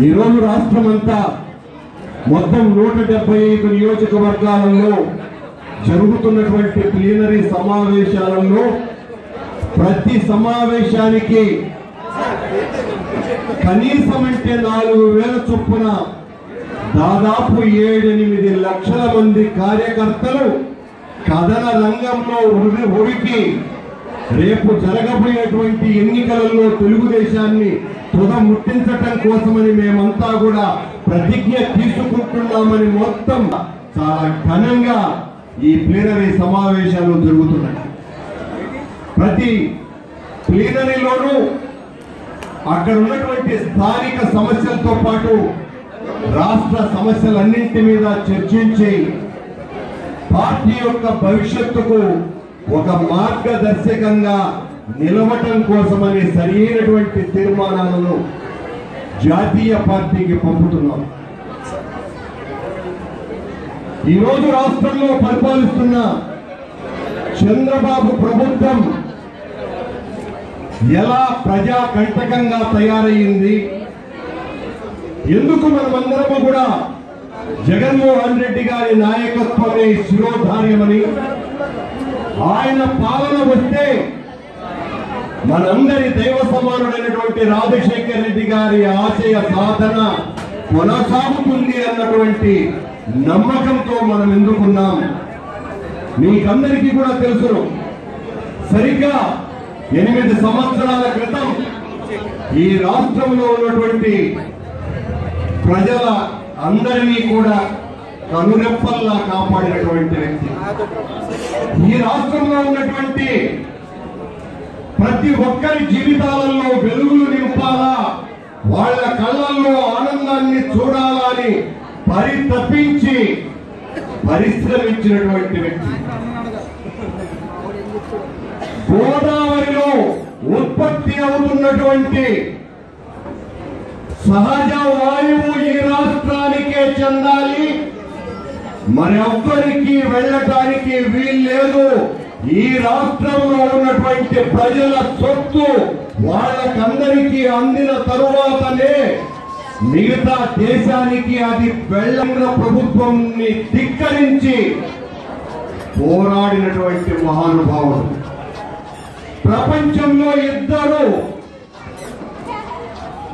ఈరోజు రాష్ట్రం అంతా మొత్తం నూట డెబ్బై ఐదు నియోజకవర్గాలలో జరుగుతున్నటువంటి ప్లీనరీ సమావేశాలలో ప్రతి సమావేశానికి కనీసం అంటే నాలుగు వేల చొప్పున దాదాపు ఏడెనిమిది లక్షల మంది కార్యకర్తలు కథన రంగంలో ఉడికి రేపు జరగబోయేటువంటి ఎన్నికలలో తెలుగుదేశాన్ని తుద ముట్టించటం కోసమని మేమంతా కూడా ప్రతిజ్ఞ తీసుకుంటున్నామని మొత్తం చాలా ఘనంగా ఈ ప్లీనరీ సమావేశాలు జరుగుతున్నాయి. ప్రతి ప్లీనరీలోనూ అక్కడ ఉన్నటువంటి స్థానిక సమస్యలతో పాటు రాష్ట్ర సమస్యలన్నింటి మీద చర్చించి పార్టీ యొక్క భవిష్యత్తుకు ఒక మార్గదర్శకంగా నిలవటం కోసమని సరైనటువంటి తీర్మానాలను జాతీయ పార్టీకి పంపుతున్నాం. ఈరోజు రాష్ట్రంలో పరిపాలిస్తున్న చంద్రబాబు ప్రభుత్వం ఎలా ప్రజా కంటకంగా తయారయ్యింది? ఎందుకు మనమందరము కూడా జగన్మోహన్ రెడ్డి గారి నాయకత్వమే శిరోధార్యమని ఆయన పాలన వస్తే మనందరి దైవ సమానుడైనటువంటి రాజశేఖర్ రెడ్డి గారి ఆశయ సాధన కొనసాగుతుంది అన్నటువంటి నమ్మకంతో మనం ఎందుకున్నాం? మీకందరికీ కూడా తెలుసు సరిగ్గా ఎనిమిది సంవత్సరాల క్రితం ఈ రాష్ట్రంలో ఉన్నటువంటి ప్రజల అందరినీ కూడా కనురెప్పల్లా కాపాడినటువంటి వ్యక్తి. ఈ రాష్ట్రంలో ఉన్నటువంటి ప్రతి ఒక్కరి జీవితాలలో వెలుగులు నింపాలా? వాళ్ళ కళ్ళల్లో ఆనందాన్ని చూడాలని పరితపించి పరిశ్రమించినటువంటి వ్యక్తి. గోదావరిలో ఉత్పత్తి అవుతున్నటువంటి సహజ వాయువు ఈ రాష్ట్రానికే చెందాలి. మరెవ్వరికి వెళ్ళటానికి వీల్లేదు. ఈ రాష్ట్రంలో ఉన్నటువంటి ప్రజల సొత్తు వాళ్ళకందరికీ అందిన తరువాతనే మిగతా దేశానికి అది వెళ్ళంగా ప్రభుత్వం ధిక్కరించి పోరాడినటువంటి మహానుభావుడు. ప్రపంచంలో ఇద్దరు.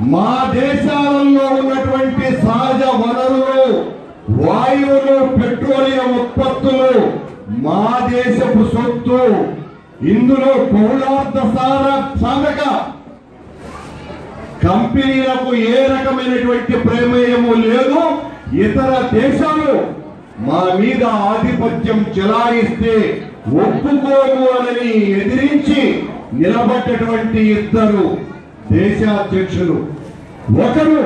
మా దేశాలలో ఉన్నటువంటి సహజ వనరులు వాయువులు పెట్రోలియం ఉత్పత్తులు మా దేశపు సొత్తు ఇందులో పౌరార్థ సాధక కంపెనీలకు ఏ రకమైనటువంటి ప్రమేయము లేదు. ఇతర దేశాలు మా మీద ఆధిపత్యం చెలాయిస్తే ఒప్పుకోము అని ఎదిరించి నిలబడ్డటువంటి ఇద్దరు దేశాధ్యక్షులు. ఒకరు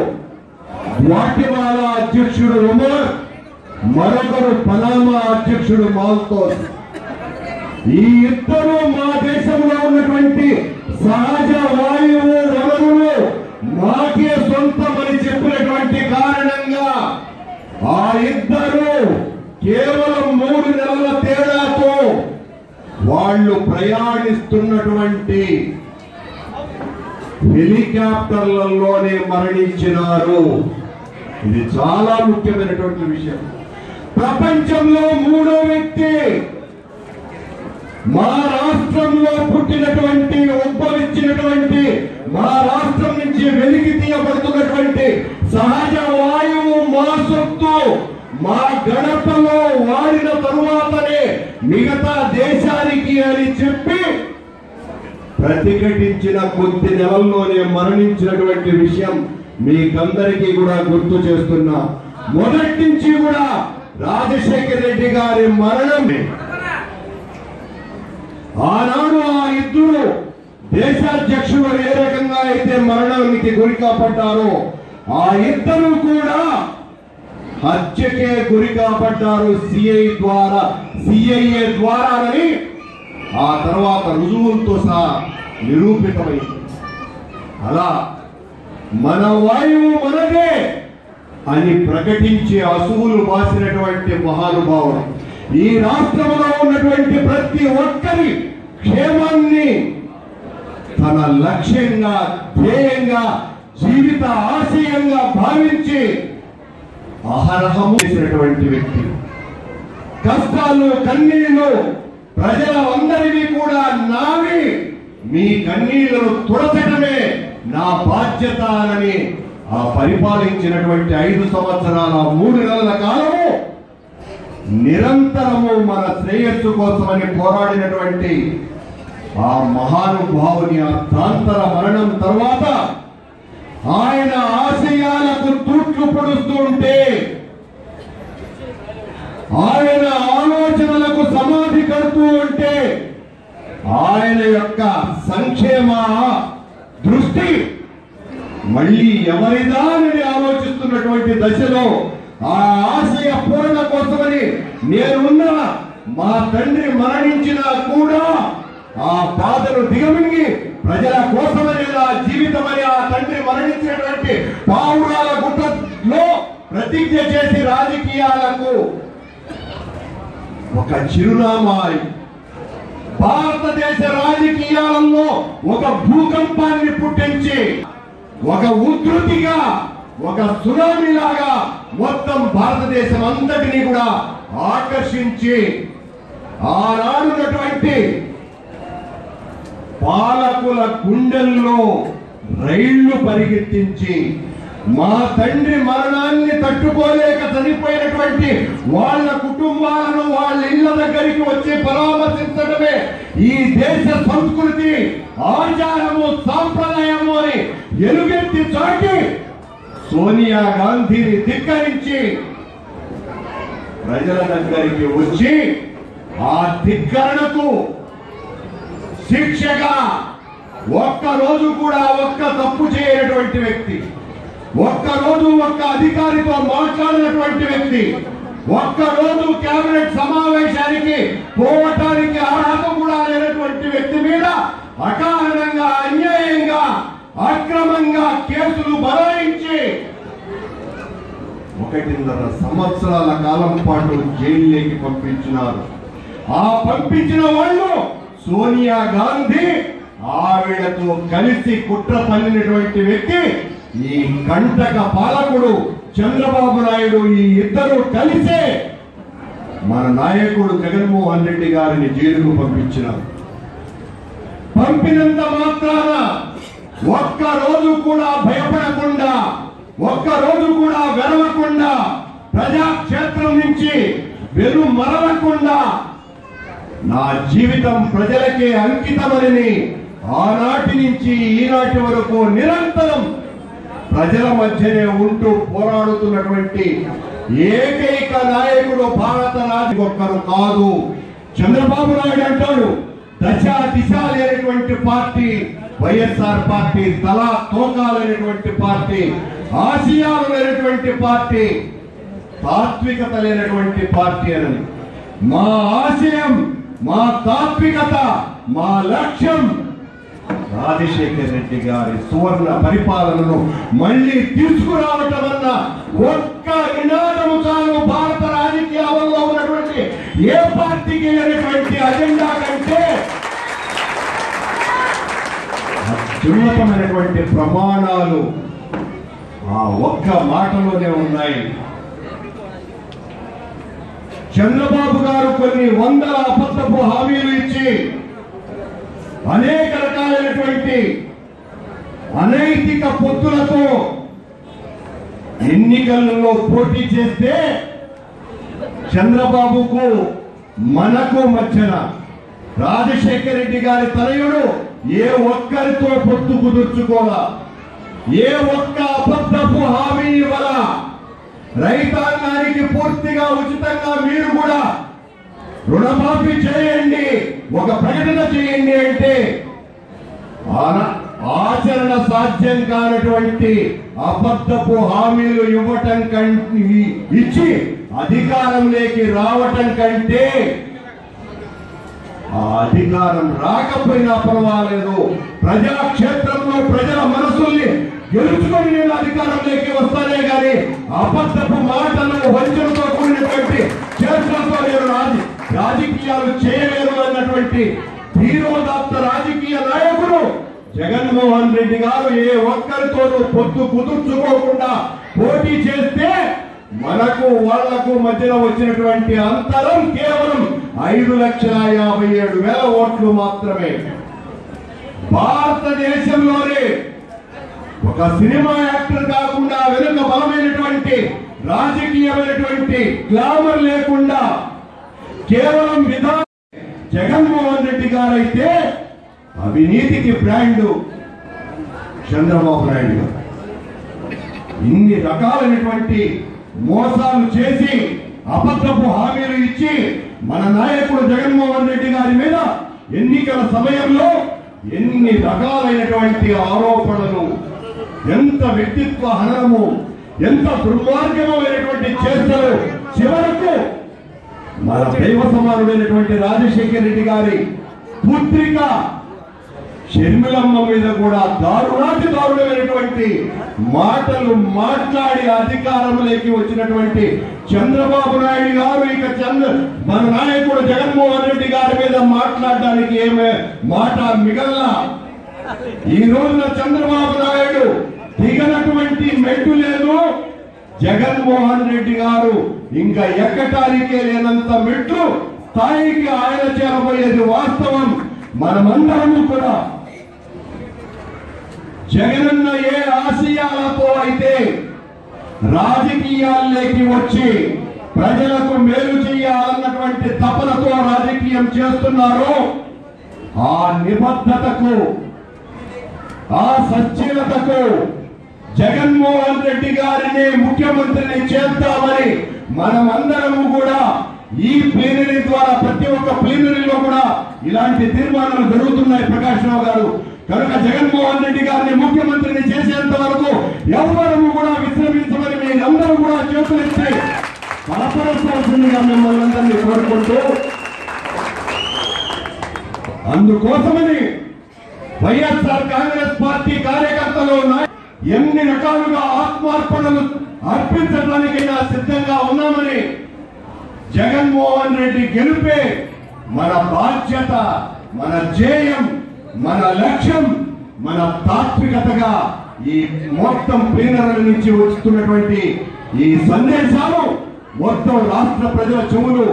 గ్వాటిమాలా అధ్యక్షుడు ఉమర్ మరొకరు పనామా అధ్యక్షుడు మాల్తో. ఈ ఇద్దరు మా దేశంలో ఉన్నటువంటి సహజ వాయువు వనరులు మాకే సొంతమని చెప్పినటువంటి కారణంగా ఆ ఇద్దరు కేవలం మూడు నెలల తేడాతో వాళ్ళు ప్రయాణిస్తున్నటువంటి హెలికాప్టర్లలోనే మరణించినారు. ఇది చాలా ముఖ్యమైనటువంటి విషయం. ప్రపంచంలో మూడో వ్యక్తి. మా రాష్ట్రంలో పుట్టినటువంటి ఉద్భవించినటువంటి మా రాష్ట్రం నుంచి వెలికి తీయబడుతున్నటువంటి సహజ వాయువు మా సొత్తు మా గణపలో వాడిన తరువాతనే మిగతా దేశానికి అని చెప్పి ప్రతిఘటించిన కొద్ది నెలల్లోనే మరణించినటువంటి విషయం మీకందరికీ కూడా గుర్తు చేస్తున్నా. మొదటి నుంచి కూడా రాజశేఖర రెడ్డి గారి మరణం. ఆనాడు ఆ ఇద్దరు దేశాధ్యక్షుడు ఏ రకంగా అయితే మరణానికి గురి కాపడ్డారో ఆ ఇద్దరు కూడా హత్యకే గురి కాపడ్డారు సిఐ ద్వారా సిఐఏ ద్వారానని ఆ తర్వాత రుజువులతో సహా నిరూపితమైంది. అలా మన వాయువు మనదే. అని ప్రకటించి అసువులు బాసినటువంటి మహానుభావుడు. ఈ రాష్ట్రంలో ఉన్నటువంటి ప్రతి ఒక్కరి క్షేమాన్ని తన లక్ష్యంగా ధ్యేయంగా జీవిత ఆశయంగా భావించి అహరహము చేసినటువంటి వ్యక్తి. కష్టాలు కన్నీళ్ళు ప్రజల అందరినీ కూడా నావి మీ కన్నీళ్ళను తుడచడమే నా బాధ్యత అని ఆ పరిపాలించినటువంటి ఐదు సంవత్సరాల మూడు నెలల కాలము నిరంతరము మన శ్రేయస్సు కోసమని పోరాడినటువంటి ఆ మహానుభావుని అర్థాంతర మరణం తర్వాత ఆయన ఆశయాలకు తూట్లు పొడుస్తూ ఉంటే ఆయన ఆలోచనలకు సమాధి కడుతూ ఉంటే ఆయన యొక్క సంక్షేమ దృష్టి మళ్ళీ ఎవరిదానని ఆలోచిస్తున్నటువంటి దశలో ఆ ఆశయ పూరణ కోసమని నేనున్న మా తండ్రి మరణించినా కూడా ఆ బాధను దిగమింగి ప్రజల కోసమని నా జీవితమని ఆ తండ్రి మరణించినటువంటి పావురాల గుట్టలో ప్రతిజ్ఞ చేసి రాజకీయాలకు ఒక చిరునామా భారతదేశ రాజకీయాలలో ఒక భూకంపాన్ని పుట్టించి ఒక ఉధృతిగా ఒక సునామీలాగా మొత్తం భారతదేశం అంతటినీ కూడా ఆకర్షించి ఆనాడున్నటువంటి పాలకుల గుండెల్లో రైళ్ళు పరిగెత్తించి మా తండ్రి మరణాన్ని తట్టుకోలేక చనిపోయినటువంటి వాళ్ళ కుటుంబాలను వాళ్ళ ఇళ్ళ దగ్గరికి వచ్చి పరామర్శించడమే ఈ దేశ సంస్కృతి ఆచారము సాంప్రదాయము అని ఎలుగెత్తి చాటి సోనియా గాంధీని ధిక్కరించి ప్రజల దగ్గరికి వచ్చి ఆ ధిక్కరణకు శిక్షగా ఒక్క రోజు కూడా ఒక్క తప్పు చేయనటువంటి వ్యక్తి. ఒక్క రోజు ఒక్క అధికారితో మాట్లాడినటువంటి వ్యక్తి ఒక్క రోజు కేబినెట్ సమావేశానికి పోవటానికి అర్హత కూడా లేనటువంటి వ్యక్తి మీద అకారణంగా అన్యాయంగా అక్రమంగా కేసులు బలాయించి ఒకటిన్నర సంవత్సరాల కాలం పాటు జైల్లోకి పంపించినారు. ఆ పంపించిన వాళ్ళు సోనియా గాంధీ ఆవిడతో కలిసి కుట్ర పన్నినటువంటి వ్యక్తి ఈ కంటక పాలకుడు చంద్రబాబు నాయుడు ఈ ఇద్దరు కలిసే మన నాయకుడు జగన్మోహన్ రెడ్డి గారిని జైలుకు పంపించినారు. పంపినంత మాత్రాన ఒక్క రోజు కూడా భయపడకుండా ఒక్క రోజు కూడా వెరవకుండా ప్రజాక్షేత్రం నుంచి వెరు మరవకుండా నా జీవితం ప్రజలకే అంకితమని ఆనాటి నుంచి ఈనాటి వరకు నిరంతరం ప్రజల మధ్యనే ఉంటూ పోరాడుతున్నటువంటి ఏకైక నాయకుడు భారత రాజు ఒక్కరు కాదు. చంద్రబాబు నాయుడు అంటాడు దశ దిశ లేనటువంటి పార్టీ వైఎస్ఆర్ పార్టీ తలా తోకాలనేటువంటి పార్టీ ఆసియాలు లేనటువంటి పార్టీ తాత్వికత లేనటువంటి పార్టీ అని. మా ఆశయం మా తాత్వికత మా లక్ష్యం రాజశేఖర్ రెడ్డి గారి సువర్ణ పరిపాలనను మళ్ళీ తీసుకురావటం అన్న ఒక్క నినాదము చాలు భారత రాజకీయాలలో ఉన్నటువంటి ఏ పార్టీకి అనేటువంటి అజెండా కంటే అత్యున్నతమైనటువంటి ప్రమాణాలు ఆ ఒక్క మాటలోనే ఉన్నాయి. చంద్రబాబు గారు కొన్ని వందల అబద్ధపు హామీలు ఇచ్చి అనేక రకాలైనటువంటి అనైతిక పొత్తులతో ఎన్నికలలో పోటీ చేస్తే చంద్రబాబుకు మనకు మధ్యన రాజశేఖర రెడ్డి గారి తనయుడు ఏ ఒక్కరితో పొత్తు కుదుర్చుకోలా. ఏ ఒక్క అబద్ధపు హామీ ఇవ్వలా. రైతాంగానికి పూర్తిగా ఉచితంగా మీరు కూడా రుణమాఫీ చేయండి. ఒక ప్రకటన చేయండి అంటే ఆచరణ సాధ్యం కానటువంటి అబద్ధపు హామీలు ఇవ్వటం కంటే ఇచ్చి అధికారంలోకి రావటం కంటే ఆ అధికారం రాకపోయినా పర్వాలేదు. ప్రజాక్షేత్రంలో ప్రజల మనసుల్ని గెలుచుకొని నేను అధికారంలోకి వస్తానే గాని అబద్ధపు మాటలు వంచనతో కూడినటువంటి చేష్టలతో నేను రాజీ రాజకీయాలు చేయలేరు అన్నటువంటి ధీరోదాత్త రాజకీయ నాయకుడు జగన్మోహన్ రెడ్డి గారు ఏ ఒక్కరితోనూ పొత్తు కుదుర్చుకోకుండా పోటీ చేస్తే మనకు వాళ్ళకు మధ్యన వచ్చినటువంటి అంతరం కేవలం ఐదు లక్షల యాభై ఏడు వేల ఓట్లు మాత్రమే. భారతదేశంలోనే ఒక సినిమా యాక్టర్ కాకుండా వెనుక బలమైనటువంటి రాజకీయమైనటువంటి గ్లామర్ లేకుండా కేవలం విధానం జగన్మోహన్ రెడ్డి గారైతే అవినీతికి బ్రాండ్ చంద్రబాబు నాయుడు గారు. ఇన్ని రకాలైనటువంటి మోసాలు చేసి అబద్ధపు హామీలు ఇచ్చి మన నాయకుడు జగన్మోహన్ రెడ్డి గారి మీద ఎన్నికల సమయంలో ఎన్ని రకాలైనటువంటి ఆరోపణలు ఎంత వ్యక్తిత్వ హననము ఎంత దుర్మార్గమైనటువంటి చేష్టలు చివరకు మన దైవ సమానుడైనటువంటి రాజశేఖర్ రెడ్డి గారి పుత్రిక షర్మిలమ్మ మీద కూడా దారుణాతి దారుణమైనటువంటి మాటలు మాట్లాడి అధికారంలోకి వచ్చినటువంటి చంద్రబాబు నాయుడు గారు ఇక చంద్ర మన నాయకుడు జగన్మోహన్ రెడ్డి గారి మీద మాట్లాడడానికి ఏమే మాట మిగల్లా? ఈ రోజున చంద్రబాబు నాయుడు దిగనటువంటి మెట్టు లేదు. జగన్మోహన్ రెడ్డి గారు ఇంకా ఎక్కటానికే లేనంత మెట్లు స్థాయికి ఆయన చేరబోయేది వాస్తవం. మనమందరము కూడా జగనన్న ఏ ఆశయాలతో అయితే రాజకీయాల్లోకి వచ్చి ప్రజలకు మేలు చేయాలన్నటువంటి తపనతో రాజకీయం చేస్తున్నారో ఆ నిబద్ధతకు ఆ సచ్చీలతకు జగన్మోహన్ రెడ్డి గారిని ముఖ్యమంత్రిని చేద్దామని మనమందరము కూడా ఈ ప్లీనరీ ద్వారా ప్రతి ఒక్క ప్లీనరీలో కూడా ఇలాంటి తీర్మానాలు జరుగుతున్నాయి ప్రకాష్ రావు గారు. కనుక జగన్మోహన్ రెడ్డి గారిని ముఖ్యమంత్రిని చేసేంత వరకు ఎవరు కూడా విశ్రమించమని మీరందరూ కూడా చేతులెత్తి బలపరచాల్సిందిగా మిమ్మల్ని అందరినీ కోరుకుంటూ అందుకోసమని వైఎస్ఆర్ కాంగ్రెస్ పార్టీ కార్యకర్తలు ఉన్నాయి ఎన్ని రకాలుగా ఆత్మార్పణలు అర్పించడానికైనా సిద్ధంగా ఉన్నామని జగన్మోహన్ రెడ్డి గెలుపే మన బాధ్యత మన ధ్యేయం మన లక్ష్యం మన తాత్వికతగా ఈ మొత్తం ప్లీనర్ల నుంచి వస్తున్నటువంటి ఈ సందేశాలు మొత్తం రాష్ట్ర ప్రజల చెవులు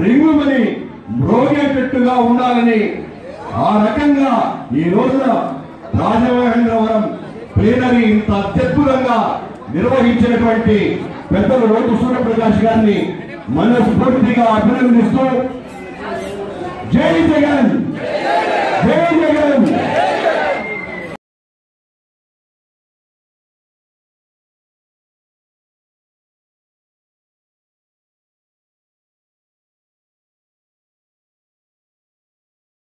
రింగుమని మ్రోగేటట్టుగా ఉండాలని ఆ రకంగా ఈ రోజున రాజమహేంద్రవరం ప్లేనరీ ఇంత అత్యద్భుతంగా నిర్వహించినటువంటి పెద్దలు రోడ్డు సూర్యప్రకాష్ గారిని మనస్ఫూర్తిగా అభినందిస్తూ జై జగన్! జై